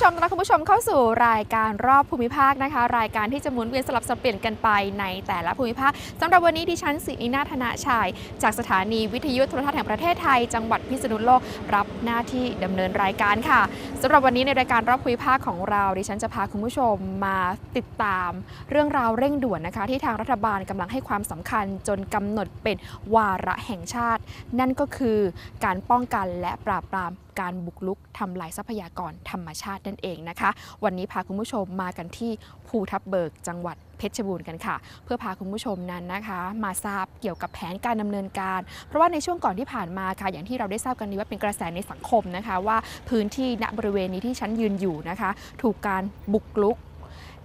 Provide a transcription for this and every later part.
ค่ะคุณผู้ชมต้อนรับคุณผู้ชมเข้าสู่รายการรอบภูมิภาคนะคะ รายการที่จะหมุนเวียนสลับสับเปลี่ยนกันไปในแต่ละภูมิภาคสำหรับวันนี้ดิฉันสินีนาธนาชัย จากสถานีวิทยุโทรทัศน์แห่งประเทศไทย จังหวัดพิษณุโลกรับหน้าที่ดำเนินรายการค่ะสำหรับวันนี้ในรายการรอบภูมิภาคของเรา ดิฉันจะพาคุณผู้ชมมาติดตามเรื่องราวเร่งด่วนนะคะ ที่ทางรัฐบาลกำลังให้ความสำคัญจนกำหนดเป็นวาระแห่งชาติ นั่นก็คือการป้องกันและปราบปราม การบุกรุกทำลายทรัพยากรธรรมชาตินั่นเองนะคะ วันนี้พาคุณผู้ชมมากันที่ภูทับเบิกจังหวัดเพชรบูรณ์กันค่ะ เพื่อพาคุณผู้ชมนั้นนะคะ มาทราบเกี่ยวกับแผนการดำเนินการ เพราะว่าในช่วงก่อนที่ผ่านมาค่ะ อย่างที่เราได้ทราบกันนี้ว่าเป็นกระแสในสังคมนะคะ ว่าพื้นที่ณบริเวณนี้ที่ฉันยืนอยู่นะคะ ถูกการบุกรุก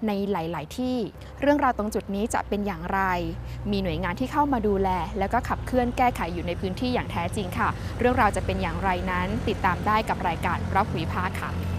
ในหลาย ๆ ที่ เรื่องราวตรงจุดนี้จะเป็นอย่างไร มีหน่วยงานที่เข้ามาดูแล แล้วก็ขับเคลื่อนแก้ไขอยู่ในพื้นที่อย่างแท้จริงค่ะ เรื่องราวจะเป็นอย่างไรนั้น ติดตามได้กับรายการรับหุยพาค่ะ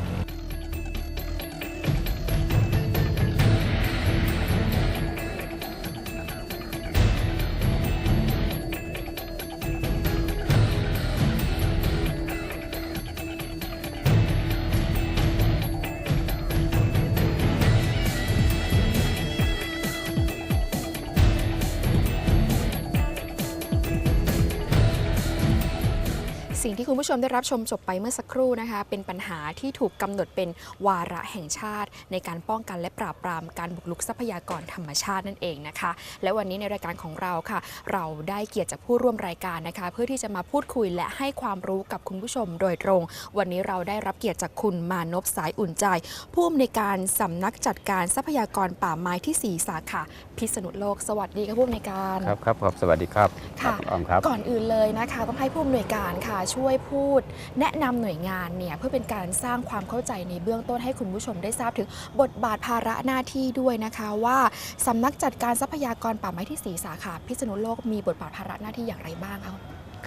ค่ะสิ่งที่คุณผู้ชมได้รับชมจบไปเมื่อสักครู่นะคะ เป็นปัญหาที่ถูกกำหนดเป็นวาระแห่งชาติ ในการป้องกันและปราบปรามการบุกรุกทรัพยากรธรรมชาตินั่นเองนะคะ และวันนี้ในรายการของเราค่ะ เราได้เกียรติจากผู้ร่วมรายการนะคะ เพื่อที่จะมาพูดคุยและให้ความรู้กับคุณผู้ชมโดยตรง วันนี้เราได้รับเกียรติจากคุณมานพสายอุ่นใจ ผู้อำนวยการสำนักจัดการทรัพยากรป่าไม้ที่ 4 สาขาพิษณุโลก สวัสดีค่ะผู้อำนวยการครับครับครับสวัสดีครับค่ะรับณออมครับก่อนอื่นเลยนะคะ ต้องให้ผู้อำนวยการค่ะช่วยวยพูด แนะนำหน่วยงานเนี่ยเพื่อเป็นการสร้างความเข้าใจในเบื้องต้นให้คุณผู้ชมได้ทราบถึงบทบาทภาระหน้าที่ด้วยนะคะว่าสำนักจัดการทรัพยากรป่าไม้ที่ 4 สาขาพิษณุโลกมีบทบาทภาระหน้าที่อย่างไรบ้าง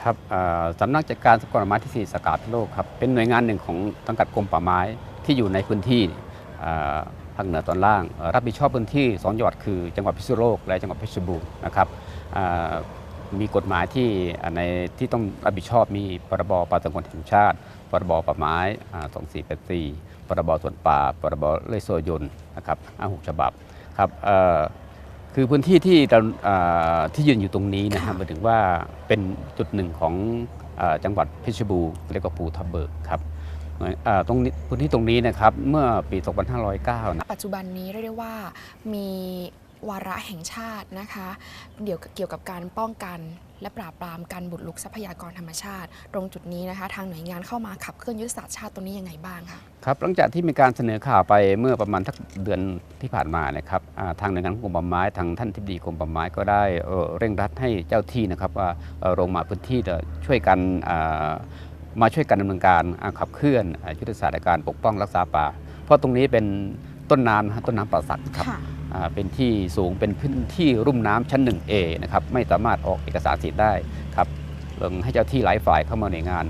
ครับเอ่อสำนักจัดการทรัพยากรป่าไม้ที่ 4 สาขาพิษณุโลกครับเป็นหน่วยงานหนึ่งของสังกัดกรมป่าไม้ที่อยู่ในพื้นที่ภาคเหนือตอนล่าง รับผิดชอบพื้นที่สองจังหวัดคือจังหวัดพิษณุโลกและจังหวัดเพชรบูรณ์นะครับ มีกฎหมายที่อ่าในที่ต้องรับผิดชอบมีพรบป่าสงวนแห่งชาติ พรบป่าไม้อ่า2484พรบสวนป่า พรบเลื่อยโซ่ยนต์นะครับห้าหกฉบับครับเอ่อคือพื้นที่ที่เราเอ่อที่ยืนอยู่ตรงนี้นะครับหมายถึงว่าเป็นจุดหนึ่งของเอ่อจังหวัดเพชรบูรณ์เรียกว่าภูทับเบิกครับเอ่อตรงนี้พื้นที่ตรงนี้นะครับเมื่อปี 2509นะปัจจุบันนี้เรียกได้ว่ามี วาระแห่งชาตินะคะเดี๋ยวเกี่ยวกับการป้องกันและปราบปรามการบุกรุกทรัพยากรธรรมชาติ ตรงจุดนี้นะคะ ทางหน่วยงานเข้ามาขับเคลื่อนยุทธศาสตร์ชาติตรงนี้ยังไงบ้างคะครับหลังจากที่มีการเสนอข่าวไปเมื่อประมาณทักเดือนที่ผ่านมานะครับอ่าทางหน่วยงานของกรมป่าไม้ทางท่านทิบดีกรมป่าไม้ก็ได้เอ่อเร่งรัดให้เจ้าที่นะครับว่าเอ่อลงมาพื้นที่จะช่วยกันอ่ามาช่วยกันดำเนินการอ่าขับเคลื่อนอ่ายุทธศาสตร์ในการปกป้องรักษาป่า เพราะตรงนี้เป็นต้นน้ำนะฮะต้นน้ำป่าสักครับค่ะอ่า เป็นที่สูงเป็นพื้นที่รุ่มน้ำชั้น 1A นะครับไม่สามารถออกเอกสารสิทธิ์ได้ครับลงให้เจ้าที่หลายฝ่ายเข้ามาในวยงาน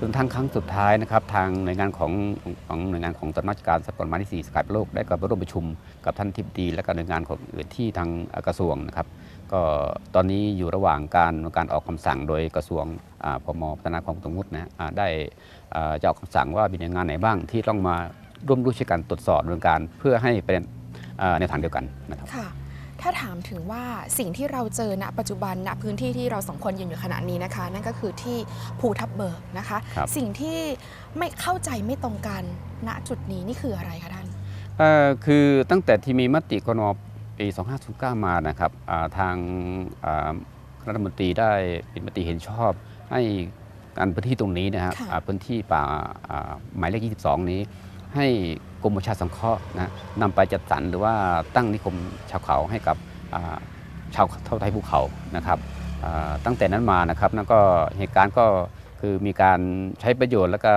จนทั้งครั้งสุดท้ายนะครับทางหน่วยงานของของของหน่วยงานของสำนักการทรัพยากรไม้ที่4สกัดโลกได้กับร่วมประชุมกับท่านทิบดี และก็หน่วยงานของอื่นที่ทางกระทรวงนะครับ ก็ตอนนี้อยู่ระหว่างการการออกคำสั่งโดยกระทรวงพมพัฒนาความสมมุตินะได้อ่าจะออกคำสั่งว่ามีหน่วยงานไหนบ้างที่ต้องมาร่วมด้ช่วยกันตรวจสอบดำเนินการเพื่อให้เป็น อ่าในทางเดียวกันนะครับค่ะถ้าถามถึงว่าสิ่งที่เราเจอณปัจจุบันณพื้นที่ที่เราสองคนยืนอยู่ขณะนี้นะคะ นั่นก็คือที่ภูทับเบิกนะคะครับสิ่งที่ไม่เข้าใจไม่ตรงกันณจุดนี้นี่คืออะไรคะท่านเอ่อคือตั้งแต่ที่มีมติกนปี 2509 มานะครับอ่าทางอ่าคณะรัฐมนตรีได้เป็นมติเห็นชอบให้การพื้นที่ตรงนี้นะฮะค่ะอ่าพื้นที่ป่าอ่าหมายเลข 22 นี้ ให้กรมประชาสังเคราะห์นะนำไปจัดสรรหรือว่าตั้งนิคมชาวเขาให้กับชาวเท่าไทยภูเขานะครับตั้งแต่นั้นมานะครับนั่นก็เหตุการณ์ก็คือมีการใช้ประโยชน์แล้วก็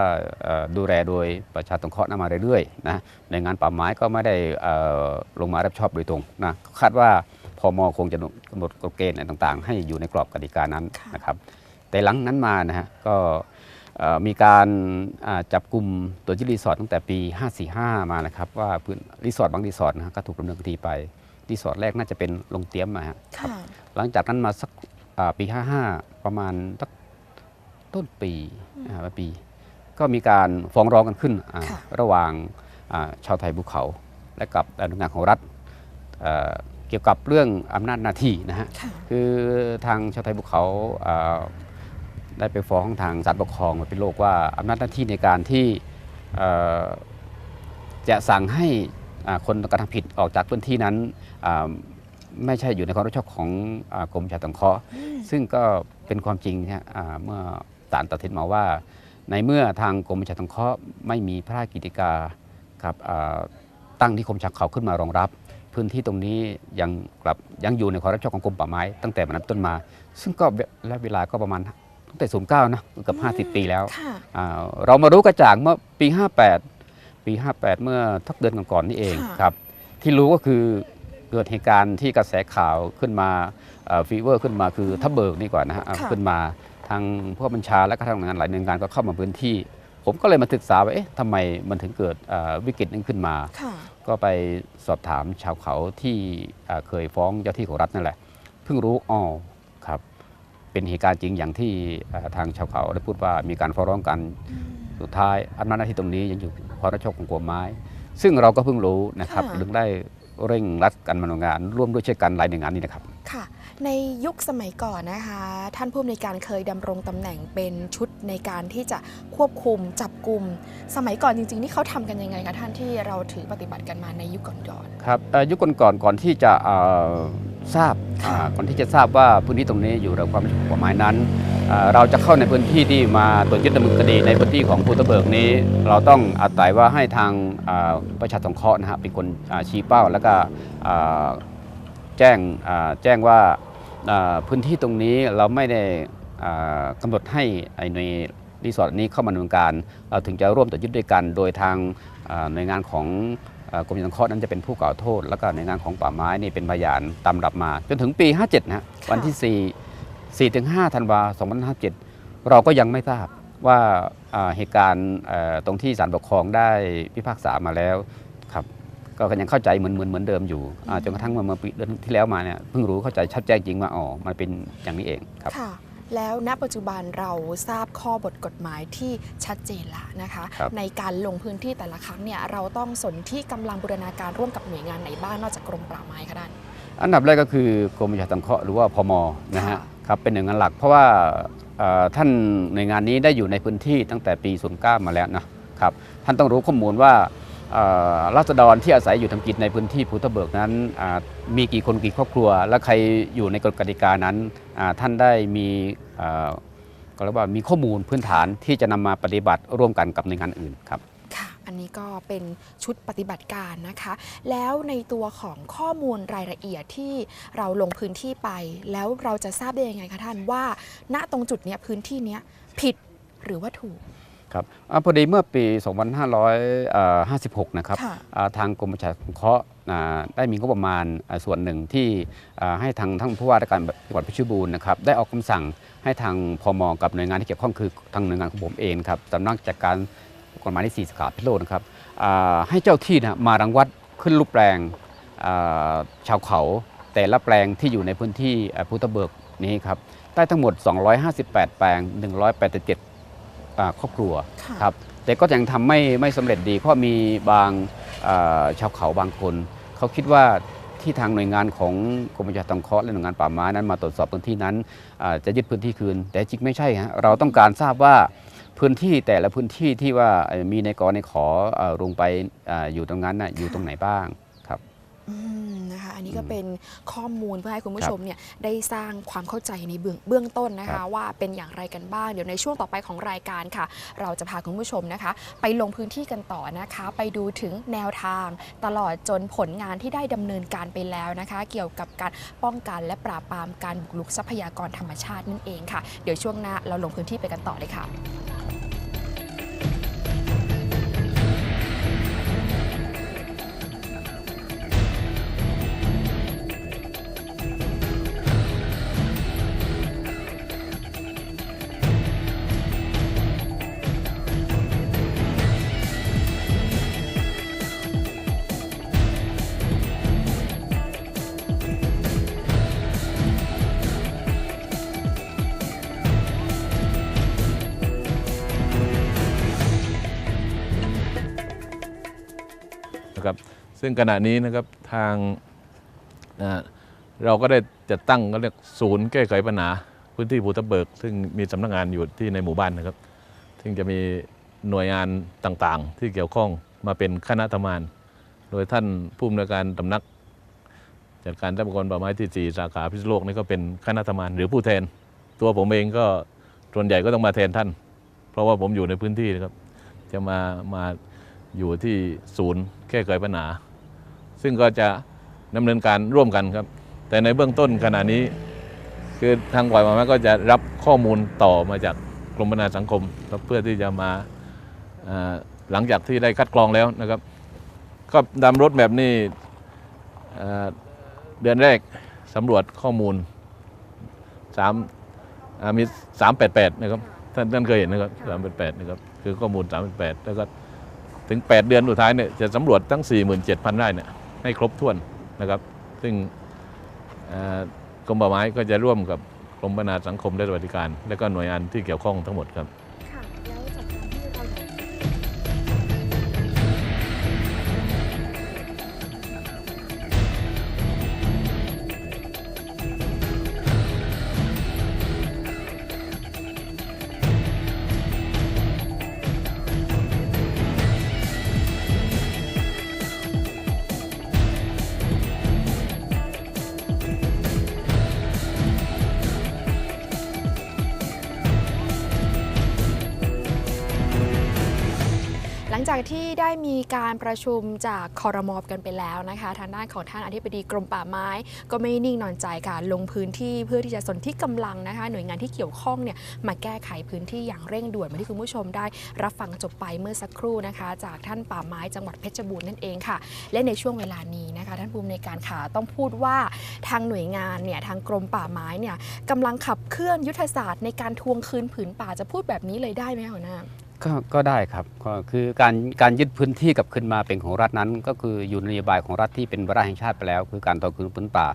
ดูแลโดยประชาสงเคราะห์นำมาเรื่อยๆนะในงานป่าไม้ก็ไม่ได้ลงมารับผิดชอบโดยตรงนะคาดว่าพอมอคงจะกำหนดกฎเกณฑ์อะไรต่างๆ ให้อยู่ในกรอบกติกานั้นนะครับแต่หลังนั้นมานะฮะก็ มีการอ่าจับกลุ่มตัวที่รีสอร์ทตั้งแต่ปี 545 มานะครับ ว่าพื้นรีสอร์ทบางรีสอร์ทนะฮะก็ถูกดำเนินคดีไป รีสอร์ทแรกน่าจะเป็นลงเตี้ยมนะฮะค่ะหลังจากนั้นมาสักอ่าปี 55 ประมาณสักต้นปีอ่าปี ก็มีการฟ้องร้องกันขึ้นอ่าค่ะระหว่างอ่าชาวไทยภูเขา และกับหน่วยงานของรัฐเอ่อเกี่ยวกับเรื่องอำนาจหน้าที่นะฮะค่ะคือทางชาวไทยภูเขาเอ่อ ได้ไปฟ้องทางศาลปกครองเป็นโลกว่าอำนาจหน้าที่ในการที่เอ่อจะสั่งให้อ่าคนกระทำผิดออกจากพื้นที่นั้นอ่าไม่ใช่อยู่ในความรับผิดชอบของอากรมประชาสังเคราะห์อืมซึ่งก็เป็นความจริงนะฮะอ่าเมื่อศาลตัดสินมาว่า ในเมื่อทางกรมประชาสังเคราะห์ไม่มีพระราชกิจกาครับอ่าตั้งที่คมชักเขาขึ้นมารองรับ พื้นที่ตรงนี้ยังกลับยังอยู่ในความรับผิดชอบของกรมป่าไม้ ตั้งแต่วันนั้นต้นมา ซึ่งก็เวและเวลาก็ประมาณ ตั้งแต่ 09 นะเกือบ 50 ปีแล้ว ค่ะอ่าเรามารู้กระจ่างเมื่อปี 58 ปี 58 เมื่อทักเดือนก่อนๆนี่เองค่ะครับ ที่รู้ก็คือเกิดเหตุการณ์ที่กระแสข่าวขึ้นมาฟีเวอร์ขึ้นมาคือทับเบิกนี่ก่อนนะฮะค่ะขึ้นมาทางผู้บัญชาและก็ทางหน่วยงานหลายหน่วยงานก็เข้ามาพื้นที่ ผมก็เลยมาศึกษาว่าเอ๊ะทำไมมันถึงเกิดอ่าวิกฤตนี้ขึ้นมาค่ะก็ไปสอบถามชาวเขาที่อ่าเคยฟ้องเจ้าที่ของรัฐนั่นแหละ เพิ่งรู้อ๋อครับ เป็นเหตุการณ์จริงอย่างที่อ่าทางชาวเขาได้พูดว่ามีการฟ้องร้องกันสุดท้ายอำนาจหน้าที่ตรงนี้ยังอยู่ความรับผิดชอบของกรมไม้ ซึ่งเราก็เพิ่งรู้นะครับค่ะถึงได้เร่งรัดกันมานงาน ร่วมด้วยช่วยกันหลายหน่วยงานนี้นะครับค่ะ ในยุคสมัยก่อนนะคะ ท่านผู้อำนวยการเคยดำรงตำแหน่งเป็นชุดในการที่จะควบคุมจับกลุ่มสมัยก่อนจริงๆ นี่เขาทำกันยังไงคะท่านที่เราถือปฏิบัติกันมาในยุคก่อนครับเอ่อยุคก่อนๆก่อนที่จะเอ่อ ทราบค่ะอ่าก่อนที่จะทราบว่าพื้นที่ตรงนี้อยู่ในความรับผิดชอบของกฎหมายนั้นอ่าเราจะเข้าในพื้นที่ที่มาตรวจยึดดำเนินคดีในพื้นที่ของภูตะเบิกนี้ เราต้องอาศัยว่าให้ทางอ่าประชาสงเคราะห์นะฮะเป็นคนอ่าชี้เป้าแล้วก็อ่าแจ้งอ่าแจ้งว่าอ่าพื้นที่ตรงนี้เราไม่ได้อ่ากำหนดให้ไอ้ในรีสอร์ทนี้เข้ามาดำเนินการ เราถึงจะร่วมตรวจยึดด้วยกัน โดยทางอ่าหน่วยงานของเอ่อ กรมการสังเคราะห์นั้นจะเป็นผู้กล่าวโทษ แล้วก็ในวยงานของป่าไม้นี่เป็นพยานตามรับมา จนถึงปี 57นะฮะค่ะวันที่ 4 4ถึง5ธันวา2557 เราก็ยังไม่ทราบว่าอ่าเหตุการณ์เอ่อตรงที่ศาลปกครองได้พิพากษามาแล้วครับก็ยังเข้าใจเหมือนเหมือนเหมือนเดิมอยู่อ่าจนกระทั่งเมื่อเมื่อปีเดือนที่แล้วมาเนี่ยเพิ่งรู้เข้าใจชัดแจ้งจริงว่าอ๋อมันเป็นอย่างนี้เองครับๆค่ะ แล้วณปัจจุบันเราทราบข้อบทกฎหมายที่ชัดเจนแล้วนะคะครับในการลงพื้นที่แต่ละครั้งเนี่ยเราต้องสนที่กำลังบูรณาการร่วมกับหน่วยงานไหนบ้างนอกจากกรมป่าไม้คะท่านอันดับแรกก็คือกรมประชาสังเคราะห์หรือว่าพมนะฮะค่ะครับเป็นหน่วยงานหลัก เพราะว่าเอ่อท่านหน่วยงานนี้ได้อยู่ในพื้นที่ตั้งแต่ปี09มาแล้วนะครับท่านต้องรู้ข้อมูลว่า รัษฎรที่อาศัยอยู่ทำกิจในพื้นที่ภูทะเบิกนั้นมีกี่คนกี่ครอบครัว และใครอยู่ในกฎกติกานั้นท่านได้มีเอ่อก็เรียกว่ามีข้อมูลพื้นฐานที่จะนำมาปฏิบัติร่วมกันกับหน่วยงานอื่นครับค่ะ อันนี้ก็เป็นชุดปฏิบัติการนะคะ แล้วในตัวของข้อมูลรายละเอียดที่เราลงพื้นที่ไป แล้วเราจะทราบได้ยังไงคะท่านว่า ณตรงจุดเนี้ยพื้นที่เนี้ยผิดหรือว่าถูก ครับอาพอดีเมื่อปี 2556 นะครับค่ะอ่าทางกรมประชาสังเคราะห์อ่าได้มีงบประมาณอ่าส่วนหนึ่งที่อ่าให้ทางทั้งผู้ว่าราชการจังหวัดเพชรบูรณ์นะครับได้ออกคำสั่งให้ทางพมกับหน่วยงานที่เกี่ยวข้องคือทางหน่วยงานของผมเองครับสำนักจัดการกฎหมายที่4สาขาพิษณุโลกนะครับอ่าให้เจ้าที่นะมารังวัดขึ้นรูปแปลงอ่าชาวเขา แต่ละแปลงที่อยู่ในพื้นที่อ่าพุทธเบิกนี้ครับได้ทั้งหมด 258 แปลง 187อ่า ครอบครัวค่ะครับแต่ก็ยังทำไม่ไม่สำเร็จดี เพราะมีบางเอ่อชาวเขาบางคน เขาคิดว่าที่ทางหน่วยงานของกรมประชาสังเคราะห์และหน่วยงานป่าไม้นั้นมาตรวจสอบพื้นที่นั้นอ่าจะยึดพื้นที่คืน แต่จริงไม่ใช่ฮะเราต้องการทราบว่าพื้นที่แต่ละพื้นที่ที่ว่าเอ่อมีในกอในขอเอ่อลงไปอาอยู่ตรงนั้นน่ะอยู่ตรงไหนบ้างครับอืม นะคะอันนี้ก็อืมเป็นข้อมูลเพื่อให้คุณผู้ครับชมเนี่ยได้สร้างความเข้าใจในเบื้องเบื้องต้นนะครัคะบว่าเป็นอย่างไรกันบ้าง เดี๋ยวในช่วงต่อไปของรายการค่ะ เราจะพาคุณผู้ชมนะคะ ไปลงพื้นที่กันต่อนะคะ ไปดูถึงแนวทางตลอดจนผลงานที่ได้ดำเนินการไปแล้วนะคะ เกี่ยวกับการป้องกันและปราบปรามการบุกรุกทรัพยากรธรรมชาตินั่นเองค่ะ เดี๋ยวช่วงหน้าเราลงพื้นที่ไปกันต่อเลยค่ะ ซึ่งขณะนี้นะครับทางเราก็ได้จัดตั้งก็เรียกศูนย์แก้ไขปัญหาพื้นที่ภูทับเบิก ซึ่งมีสำนักงานอยู่ที่ในหมู่บ้านนะครับ ซึ่งจะมีหน่วยงานต่างๆ ที่เกี่ยวข้องมาเป็นคณะทำงาน โดยท่านผู้อำนวยการตำนัก จัดการทรัพยากรป่าไม้ที่4สาขาพิษณุโลกนี่ก็เป็นคณะทำงานหรือผู้แทน ตัวผมเองก็ส่วนใหญ่ก็ต้องมาแทนท่าน เพราะว่าผมอยู่ในพื้นที่นะครับ จะมามาอยู่ที่ศูนย์แก้ไขปัญหา ซึ่งก็จะดำเนินการร่วมกันครับ แต่ในเบื้องต้นขณะนี้ คือทางฝ่ายป่าไม้ก็จะรับข้อมูลต่อมาจากกรมพัฒนาสังคมครับเพื่อที่จะมาหลังจากที่ได้คัดกรองแล้วนะครับ ก็ดำรถแบบนี้เดือนแรกสำรวจข้อมูลสามมิสามแปดแปดนะครับ ท่านท่านเคยเห็นนะครับสามแปดแปดนะครับ คือข้อมูลสามแปดแปดแล้วก็ถึง 8 เดือนสุดท้ายเนี่ยจะสำรวจทั้ง 47,000 ไร่เนี่ย ให้ครบถ้วนนะครับ ซึ่งกรมป่าไม้ก็จะร่วมกับกรมพัฒนาสังคมและสวัสดิการ และก็หน่วยงานที่เกี่ยวข้องทั้งหมดครับ จากที่ได้มีการประชุมจากคอรมอบกันไปแล้วนะคะ ทางด้านของท่านอธิบดีกรมป่าไม้ ก็ไม่นิ่งนอนใจค่ะลงพื้นที่เพื่อที่จะสนที่กำลังนะคะ หน่วยงานที่เกี่ยวข้องเนี่ยมาแก้ไขพื้นที่อย่างเร่งด่วนเหมือนที่คุณผู้ชมได้รับฟังจบไปเมื่อสักครู่นะคะ จากท่านป่าไม้จังหวัดเพชรบูรณ์นั่นเองค่ะ และในช่วงเวลานี้นะคะ ท่านภูมิในการขาต้องพูดว่าทางหน่วยงานเนี่ยทางกรมป่าไม้เนี่ยกำลังขับเคลื่อนยุทธศาสตร์ในการทวงคืนผืนป่าจะพูดแบบนี้เลยได้ไหมคะหัวหน้า ก็ก็ได้ครับก็คือการการยึดพื้นที่กลับขึ้นมาเป็นของรัฐนั้น ก็คืออยู่ในนโยบายของรัฐที่เป็นวาระแห่งชาติไปแล้ว คือการทวงคืนพื้นป่า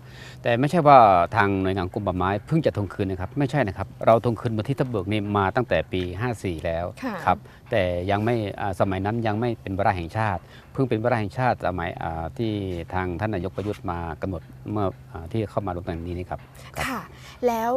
แต่ไม่ใช่ว่าทางหน่วยงานกรมป่าไม้เพิ่งจะทวงคืนนะครับไม่ใช่นะครับเราทวงคืนพื้นที่ทับเบิกนี่มาตั้งแต่ปี 54 แล้วค่ะครับแต่ยังไม่อ่าสมัยนั้นยังไม่เป็นวาระแห่งชาติ เพิ่งเป็นวาระแห่งชาติสมัยอ่าที่ทางท่านนายกประยุทธ์มากำหนดเมื่ออาที่เข้ามาลงตำแหน่งนี้นี่ครับครับค่ะ แล้ว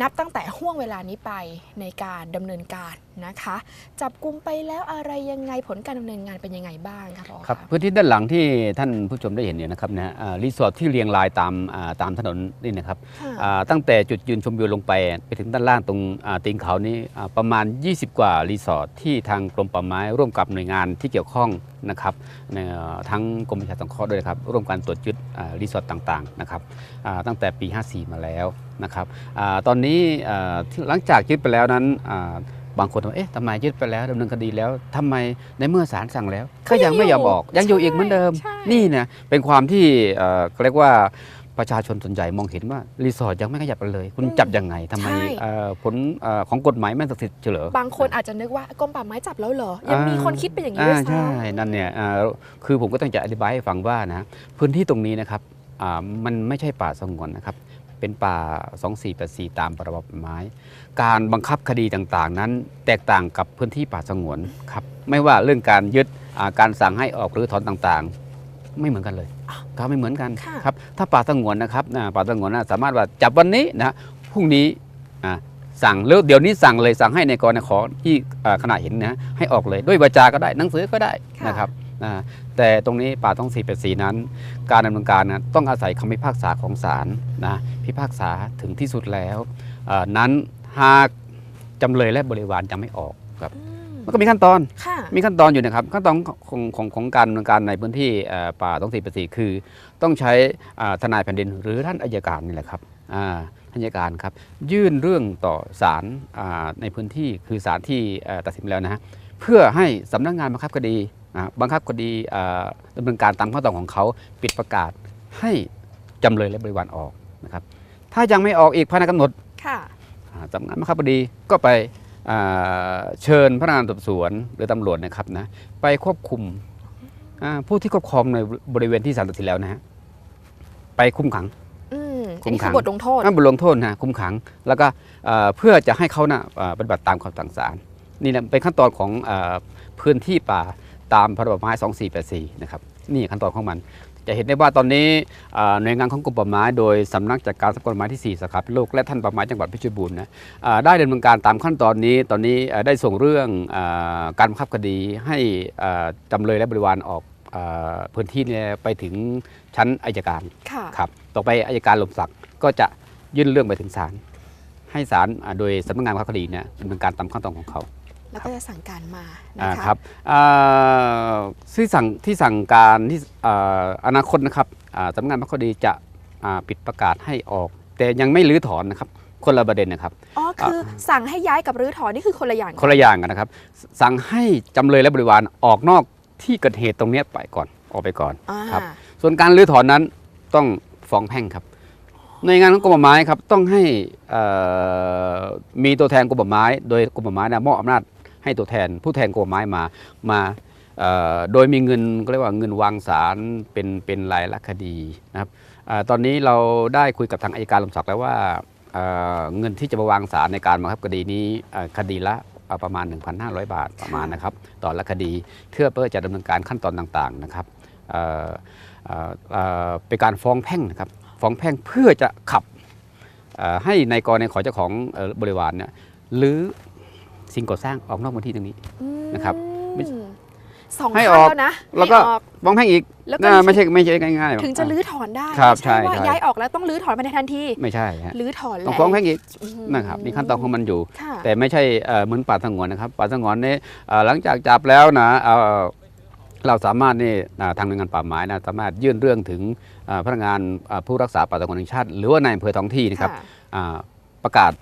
นับตั้งแต่ห่วงเวลานี้ไปในการดำเนินการนะคะ จับกลุ่มไปแล้วอะไรยังไงผลการดำเนินงานเป็นยังไงบ้างคะพอครับะพื้นที่ด้านหลังที่ท่านผู้ชมได้เห็นเนี่ยนะครับนะอ่ารีสอร์ทที่เรียงรายตามอ่าตามถนนนี่นะครับค่ะอ่าตั้งแต่จุดยืนชมวิวลงไป ไปถึงด้านล่างตรงอ่าตีนเขานี้อ่าประมาณ 20 กว่ารีสอร์ทที่ทางกรมป่าไม้ร่วมกับหน่วยงานที่เกี่ยวข้องนะครับในเอ่อทั้งกรมประชาสังเคราะห์ด้วยนะครับร่วมกันตรวจยึดอ่ารีสอร์ทต่างๆนะครับอ่าตั้งแต่ปี 54 มาแล้วนะครับอาตอนนี้อ่าที่หลังจากยึดไปแล้วนั้นอ่าบางคนว่าเอ๊ะทำไมยึดไปแล้วดำเนินคดีแล้วทำไมในเมื่อศาลสั่งแล้ว ก็ยังไม่ยอมออกยังอยู่อีกเหมือนเดิมใช่นี่นะเป็นความที่เอ่อเรียกว่าประชาชนส่วนใหญ่มองเห็นว่า รีสอร์ทยังไม่ขยับไปเลย คุณจับยังไงทำไมใช่เอ่อผลเอ่อของกฎหมายไม่ศักดิ์สิทธิ์เฉลอบางคนอาจจะนึกว่ากรมป่าไม้จับแล้วเหรอ ยังมีอ่าคนคิดเป็นอย่างนี้อ่าด้วยซ้ใช่ นั่นเนี่ยอ่าคือผมก็ต้องจะอธิบายให้ฟังว่านะพื้นที่ตรงนี้นะครับอ่า มันไม่ใช่ป่าสงวนนะครับ เป็นป่า 2484 ตามประบป่าไม้ การบังคับคดีต่างๆ นั้น แตกต่างกับพื้นที่ป่าสงวนครับ ไม่ว่าเรื่องการยึดอ่าการสั่งให้ออกหรือถอนต่างๆ ไม่เหมือนกันเลยครับไม่เหมือนกันค่ะครับ ถ้าป่าสงวนนะครับนะป่าสงวนนะสามารถว่าจับวันนี้นะพรุ่งนี้อ่าสั่งหรือเดี๋ยวนี้สั่งเลยสั่งให้ในกรณขอที่อ่าขณะเห็นนะให้ออกเลยด้วยวาจาก็ได้หนังสือก็ได้ค่ะนะครับ อ่าแต่ตรงนี้ป่าต้องสี่เป็ดสีนั้น การดำเนินการนะต้องอาศัยคำพิพากษาของศาลนะพิพากษาถึงที่สุดแล้วอ่านั้นหากจำเลยและบริวารยังไม่ออกครับอืมมันก็มีขั้นตอนค่ะมีขั้นตอนอยู่นะครับ ขั้นตอนของของของการดำเนินการในพื้นที่เอ่อป่าต้องสี่ปสี่คือ ต้องใช้อ่าทนายแผ่นดินหรือท่านอายการนี่แหละครับอ่าท่านอัยการครับ ยื่นเรื่องต่อศาลอ่าในพื้นที่คือศาลที่เอ่อตัดสินแล้วนะฮะเพื่อให้สำนักงานบังคับคดี อ่าบังคับคดีอ่าดำเนินการตามขั้นตอนของเขาปิดประกาศให้จำเลยและบริวารออกนะครับถ้ายังไม่ออกอีกภายในกำหนดค่ะอ่าสำนักงานบังคับคดีก็ไปอ่าเชิญพนักงานสอบสวนหรือตำรวจนะครับนะไปควบคุมอ่าผู้ที่ครอบครองในบริเวณที่ศาลตัดสินแล้วนะฮะไปคุมขังอืมคุอันมนี้ขัคืงอบทลงโทษนั่นบทลงโทษนะคุมขัง แล้วก็เอ่อเพื่อจะให้เขานะอ่าปฏิบัติตามคำสั่งศาลนี่นะเป็นขั้นตอนของอาพื้นที่ป่า ตามพรบไม้ 2484 นะครับนี่ขั้นตอนของมัน จะเห็นได้ว่าตอนนี้อ่าหน่วยงานของกรมป่าไม้โดยสำนักจัดการทรัพยากรไม้ที่ 4สาขาพิษณุโลกและท่านป่าไม้จังหวัดเพชรบูรณ์นะอ่าได้ดำเนินการตามขั้นตอนนี้ ตอนนี้อ่าได้ส่งเรื่องอาการบังคับคดีให้อ่าจำเลยและบริวารออกอาพื้นที่เนี่ยไปถึงชั้นอายการค่ะครับต่อไปอายการลมศักดิ์ก็จะยื่นเรื่องไปถึงศาลให้ศาลอ่าโดยสำนักงานบังคับคดีเนี่ยดำเนินการตามขั้นตอนของเขา แล้วก็จะสั่งการมาอ่านะคะครับอ่าที่สั่งที่สั่งการที่อ่าอนาคตนะครับอ่าสำนักงานบังคับคดีจะอ่าปิดประกาศให้ออก แต่ยังไม่รื้อถอนนะครับคนละประเด็นนะครับ อ๋อ คือสั่งให้ย้ายกับรื้อถอนนี่คือคนละอย่าง คนละอย่างกันนะครับ สั่งให้จำเลยและบริวารออกนอกที่เกิดเหตุตรงเนี้ยไปก่อน ออกไปก่อนอ่าครับ ส่วนการรื้อถอนนั้นต้องฟ้องแพ่งครับ ในวยงานของกรมป่าไม้ครับต้องให้เอ่อมีตัวแทนกรมป่าไม้ โดยกรมป่าไม้นะมอบอำนาจ ให้ตัวแทนผู้แทนกรมาไม้มามาโดยมีเงินก็เรียกว่าเงินวางสารเป็นเป็นรายละคดีนะครับอตอนนี้เราได้คุยกับทางอัยการลมศักดิ์แล้วว่าเงินที่จะมาวางสารในการบังคับคดีนี้คดีละประมาณ 1,500 บาทประมาณนะครับต่อละคดีเพื่อเพื่อจะดำเนินการขั้นตอนต่างๆนะครับเเเเป็นการฟ้องแพ่งนะครับฟ้องแพ่งเพื่อจะขับให้ในกรณีของเจ้าของออบริวารเนี่ยหรือ สิ่งก่อสร้างออกนอกพื้นที่ตรงนี้อืมนะครับไม่ สองให้ครั้องอกแล้วนะแล้วก็ให้ออกฟ้องแพ่งอีกแล้วก็ น่าไม่ใช่ไม่ใช่ง่ายๆหรอก ถึงจะรื้อถอนได้ครับไม่ใช่ว่าใช่ใช่ ย้ายออกแล้วต้องรื้อถอนภายในทันทีไม่ใช่ฮะรื้อถอนแหละต้องฟ้องแพ่งอีกอืมนะครับนี่ขั้นตอนของมันอยู่ ค่ะแต่ไม่ใช่เอ่อเหมือนป่าสงวนนะครับป่าสงวนเนี่ยเอ่อหลังจากจับแล้วนะเอ่อเราสามารถนี่อ่าทางหน่วยงานป่าไม้นะสามารถยื่นเรื่องถึงอ่าพนักงานอ่าผู้รักษาป่าสงวนแห่งชาติ หรือว่านายอำเภอท้องที่นะครับค่ะ อ่าประกาศ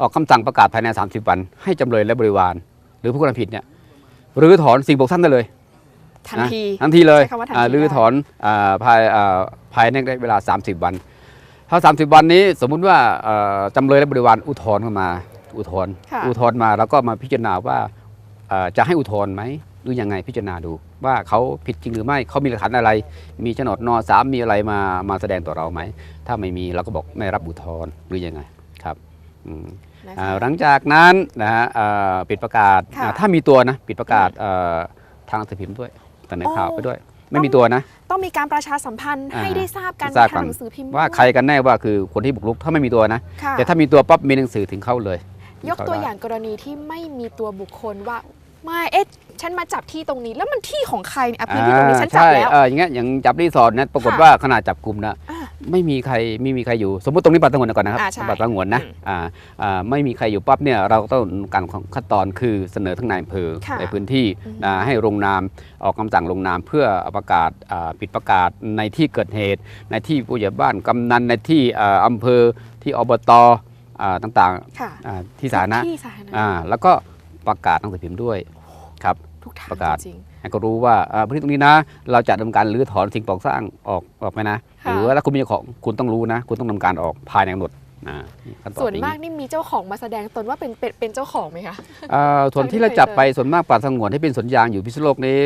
ออกคำสั่งประกาศภายใน 30 วัน ให้จำเลยและบริวาร หรือผู้กระทำผิดเนี่ยรื้อถอนสิ่งปลูกสร้างได้เลยทันนะทีทันทีเลยใช้คำว่าทันทีอ่ารื้อได้ถอนอ่าภายอ่าภายในเวลา 30 วัน ถ้า 30 วันนี้สมมุติว่าเอ่อจำเลยและบริวารอุทธรณ์เข้ามา อุทธรณ์ค่ะอุทธรณ์มาแล้วก็มาพิจารณาว่าเอ่อจะให้อุทธรณ์ไหมหรือยังไงพิจารณาดู ว่าเขาผิดจริงหรือไม่เขามีหลักฐานอะไร มีโฉนดนสามมีอะไรมามาแสดงต่อเราไหมถ้าไม่มีเราก็บอกไม่รับอุทธรณ์หรือยังไงครับอืม นะคะอ่าหลังจากนั้นนะฮะเอ่อปิดประกาศค่ะอ่าถ้ามีตัวนะ ปิดประกาศเอ่อทางหนังสือพิมพ์ด้วยเสนอข่าวโอ้ไปด้วย ไม่มีตัวนะ ต้องมีการประชาสัมพันธ์อ่า ให้ได้ทราบกันทราบทากังนหนังสือพิมพ์ว่าด้วยใครกันแน่ว่าคือคนที่บุกรุกถ้าไม่มีตัวนะ ค่ะแต่ถ้ามีตัวปั๊บมีหนังสือถึงเข้าเลยยกตัวอย่างกรณีที่ไม่มีตัวบุคคลว่า ไม่เอ๊ะฉันมาจับที่ตรงนี้แล้วมันที่ของใครเนี่ยอะพื้นที่ตรงนี้ฉันจับใช่แล้วเอออย่างเงี้ยอย่างจับรีสอร์ทนะปรากฏค่ะว่าขนาดจับกลุ่มนะ อ่าไม่มีใครไม่มีใครอยู่สมมติตรงนี้ป่าสงวนก่อนนะครับอ่าใช่ป่าสงวนนะอืมอ่าอ่าไม่มีใครอยู่ปั๊บเนี่ยเราก็ต้องการของขั้นตอนคือเสนอทั้งนายอำเภอค่ะในพื้นที่อืม นะให้ลงนามออกคำสั่งลงนามเพื่อประกาศอ่าปิดประกาศในที่เกิดเหตุ ในที่ผู้ใหญ่บ้านกำนันในที่อ่าอำเภอที่อบตอ่าต่างค่ะๆอ่าที่สาธารณะที่สาธารณะ อ่าแล้วก็ประกาศหนังสือพิมพ์ด้วย ครับทุกทางประกาศจริงให้ก็รู้ว่าอ่าพื้นที่ตรงนี้นะ เราจะดำเนินการรื้อถอนสิ่งปลูกสร้างออกออกไหมนะค่ะหรือว่าถ้าคุณมีเจ้าของคุณต้องรู้นะ คุณต้องดำเนินการออกภายในกำหนดนะขั้ตอส่วนนี้มากนี่มีเจ้าของมาแสดงตนว่าเป็นเป็นเป็นเจ้าของไหมคะอ่าส่วนที่เราจับไปส่วนมากป่าสงวนที่เป็นสวนยางอยู่พิษณุโลกนี้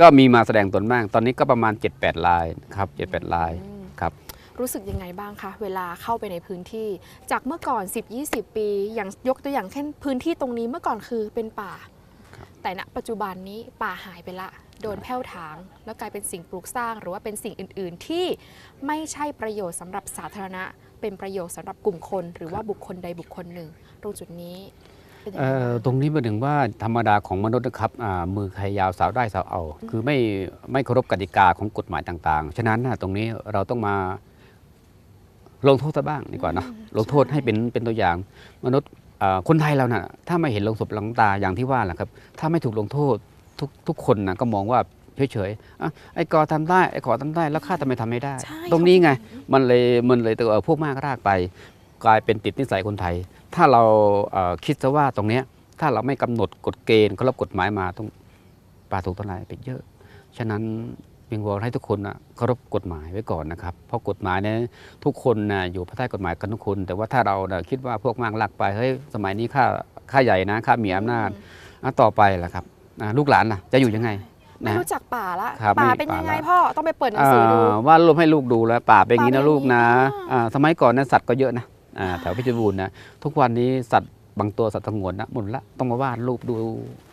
ก็มีมาแสดงตนมากตอนนี้ก็ประมาณ 7-8ลายครับ7-8ลายอืมครับรู้สึกยังไงบ้างคะเวลาเข้าไปในพื้นที่ จากเมื่อก่อน 10-20 ปี อย่างยกตัวอย่างเช่นพื้นที่ตรงนี้เมื่อก่อนคือเป็นป่า แต่ณปัจจุบันนี้ป่าหายไปละ โดนแผ้วถาง แล้วกลายเป็นสิ่งปลูกสร้าง หรือว่าเป็นสิ่งอื่น ๆ ที่ไม่ใช่ประโยชน์สำหรับสาธารณะ เป็นประโยชน์สำหรับกลุ่มคน หรือว่าบุคคลใดบุคคลหนึ่ง ตรงจุดนี้เป็นยังไงเอ่อบ้างตรงนี้มาถึงว่าธรรมดาของมนุษย์นะครับอ่ามือใครยาวสาวได้สาวเอา คือไม่ไม่เคารพกติกาของกฎหมายต่างๆ ฉะนั้นนะตรงนี้เราต้องมาลงโทษซะบ้างดีกว่าเนอะอืมลงโทษให้เป็นเป็นตัวอย่างมนุษย์อ่า คนไทยเรานะ่ะถ้าไม่เห็นลงศพหลังตาอย่างที่ว่าแหละครับ ถ้าไม่ถูกลงโทษทุกทุกคนนะก็มองว่าเฉยๆอะไอ้กอทำได้ไอ้ขอทำได้แล้วข้าทำไมทำไม่ได้ใช่ตรงนี้ไงเขามันเลยมันเลยตัวพวกมากรากไป กลายเป็นติดนิสัยคนไทย ถ้าเราเอ่อคิดซะว่าตรงเนี้ยถ้าเราไม่กำหนดกฎเกณฑ์เคารพกฎหมายมาต้องป่าถูกทำลายไปเยอะ ฉะนั้น วิงวอนให้ทุกคนนะเคารพกฎหมายไว้ก่อนนะครับ เพราะกฎหมายเนี่ยทุกคนนะอยู่ภายใต้กฎหมายกันทุกคน แต่ว่าถ้าเรานะคิดว่าพวกมากลากไปเฮ้ยสมัยนี้ข้าข้าใหญ่นะข้ามีอำนาจอะต่อไปล่ะครับอะลูกหลานล่ะจะอยู่ยังไงไม่นะรู้จักป่าละครับป่าไม่เป็นยังไงป่าละพ่อต้องไปเปิดหนังสือดูอ่าว่าดรูปให้ลูกดูแล้วป่าเป็นอย่างนี้ป่านะเป็นลูกนะอย่างนี้อ่าสมัยก่อนนะสัตว์ก็เยอะนะอ่าแถวเพชรบูรณ์นะทุกวันนี้สัตว์บางตัวสัตว์สงวนนะหมดละต้องมาวาดรูปดู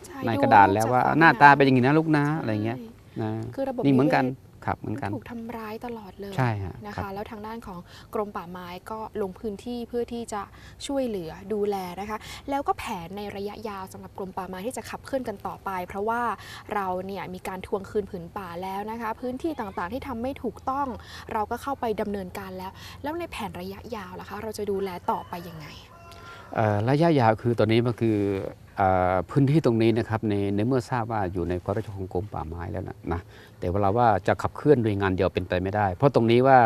ใช่ในดูกระดาษแล้วว่าจกฝหน้าตาผเป็นอย่างนี้นะลูกนะอะไรเงี้ยใช่ นะคือระบบนี่เหมือนกันนิเวศครับเหมือนกันถูกทำร้ายตลอดเลยใช่ฮะนะครัคะบแล้วทางด้านของกรมป่าไม้ก็ลงพื้นที่เพื่อที่จะช่วยเหลือดูแลนะคะ แล้วก็แผนในระยะยาวสำหรับกรมป่าไม้ที่จะขับเคลื่อนกันต่อไป เพราะว่าเราเนี่ยมีการทวงคืนผืนป่าแล้วนะคะ พื้นที่ต่างๆที่ทำไม่ถูกต้อง เราก็เข้าไปดำเนินการแล้ว แล้วในแผนระยะยาวล่ะคะ เราจะดูแลต่อไปยังไงเอ่อระยะยาวคือตอนนี้มันคือเออ พื้นที่ตรงนี้นะครับในในเมื่อทราบว่าอยู่ในความรับผิดชอบของกรมป่าไม้แล้วนะนะแต่เวลาว่าจะขับเคลื่อนโดยงานเดียวเป็นไปไม่ได้ เพราะตรงนี้ว่า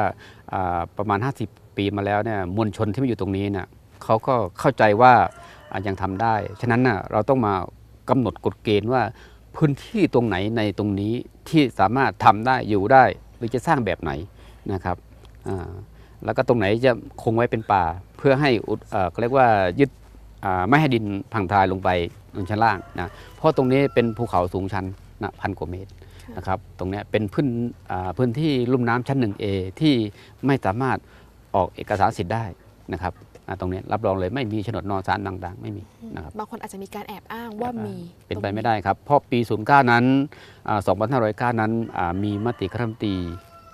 ประมาณ 50 ปีมาแล้วเนี่ยมวลชนที่มาอยู่ตรงนี้เนี่ยเขาก็เข้าใจว่ายังทำได้ ฉะนั้นน่ะเราต้องมากำหนดกฎเกณฑ์ว่าพื้นที่ตรงไหนในตรงนี้ที่สามารถทำได้อยู่ได้หรือจะสร้างแบบไหนนะครับแล้วก็ตรงไหนจะคงไว้เป็นป่า เพื่อให้อุดเขาเรียกว่ายึด ไม่ให้ดินพังทลายลงไปลงชั้นล่างนะเพราะตรงนี้เป็นภูเขาสูงชันนะพันกว่าเมตรค่ะนะครับตรงเนี้ยเป็นพื้นอ่าพื้นที่ลุ่มน้ำชั้น 1A ที่ไม่สามารถออกเอกสารสิทธิ์ได้นะครับอ่าตรงเนี้ยรับรองเลยไม่มีโฉนดนอสารต่างๆ ไม่มีนะครับบางคนอาจจะมีการแอบอ้างว่ามีเป็นไปไม่ได้ครับ เพราะปี 09 นั้นอ่า2509 นั้นอ่ามีมติคณะรัฐมนตรี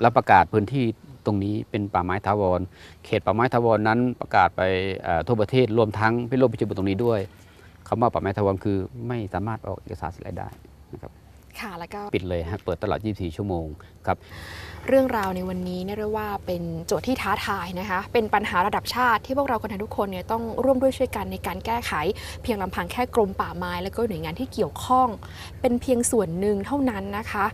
รับประกาศพื้นที่ ตรงนี้เป็นป่าไม้ถาวร เขตป่าไม้ถาวรนั้นประกาศไปทั่วประเทศรวมทั้งพิโรธพิจิตรตรงนี้ด้วยคำว่าป่าไม้ถาวรคือไม่สามารถออกเอกสารสิทธิ์ได้นะครับ ค่ะแล้วก็ปิดเลยฮะเปิดตลอด 24 ชั่วโมงครับ เรื่องราวในวันนี้เนี่ยเรียกว่าเป็นโจทย์ที่ท้าทายนะคะ เป็นปัญหาระดับชาติที่พวกเราคนไทยทุกคนเนี่ยต้องร่วมด้วยช่วยกันในการแก้ไข เพียงลำพังแค่กรมป่าไม้ แล้วก็หน่วยงานที่เกี่ยวข้อง เป็นเพียงส่วนหนึ่งเท่านั้นนะคะ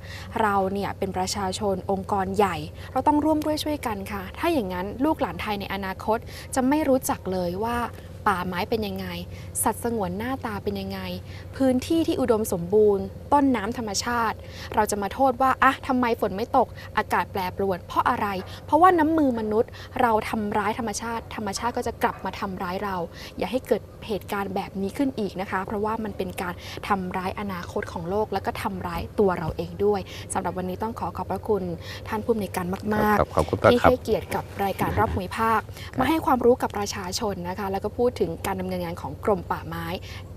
เราเนี่ยเป็นประชาชนองค์กรใหญ่ เราต้องร่วมด้วยช่วยกันค่ะ ถ้าอย่างนั้นลูกหลานไทยในอนาคตจะไม่รู้จักเลยว่า ป่าไม้เป็นยังไง สัตว์สงวนหน้าตาเป็นยังไง พื้นที่ที่อุดมสมบูรณ์ ต้นน้ำธรรมชาติ เราจะมาโทษว่าอะทำไมฝนไม่ตก อากาศแปรปรวน เพราะอะไร เพราะว่าน้ำมือมนุษย์ เราทำร้ายธรรมชาติ ธรรมชาติก็จะกลับมาทำร้ายเรา อย่าให้เกิดเหตุการณ์แบบนี้ขึ้นอีกนะคะ เพราะว่ามันเป็นการทำร้ายอนาคตของโลก แล้วก็ทำร้ายตัวเราเองด้วยสำหรับวันนี้ต้องขอขอบพระคุณท่านผู้อำนวยการมากครับขอบคุณๆมากที่ครับให้เกียรติกับรายการรอบภูมิภาค มาให้ความรู้กับประชาชนนะคะ แล้วก็พูดถึงการดำเนินงานของกรมป่าไม้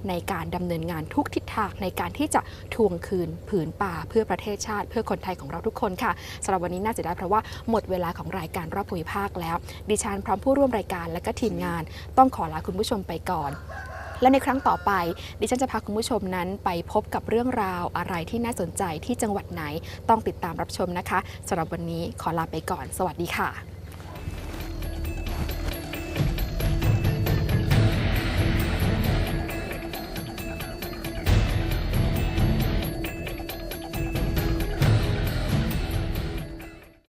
ในการดำเนินงานทุกทิศทางในการที่จะทวงคืนผืนป่าเพื่อประเทศชาติ เพื่อคนไทยของเราทุกคนค่ะสำหรับวันนี้น่าจะได้เพราะว่าหมดเวลาของรายการรอบภูมิภาคแล้ว ดิฉันพร้อมผู้ร่วมรายการและก็ทีมงาน ต้องขอลาคุณผู้ชมไปก่อนและในครั้งต่อไป ดิฉันจะพาคุณผู้ชมนั้นไปพบกับเรื่องราวอะไรที่น่าสนใจที่จังหวัดไหน ต้องติดตามรับชมนะคะสำหรับวันนี้ขอลาไปก่อน สวัสดีค่ะ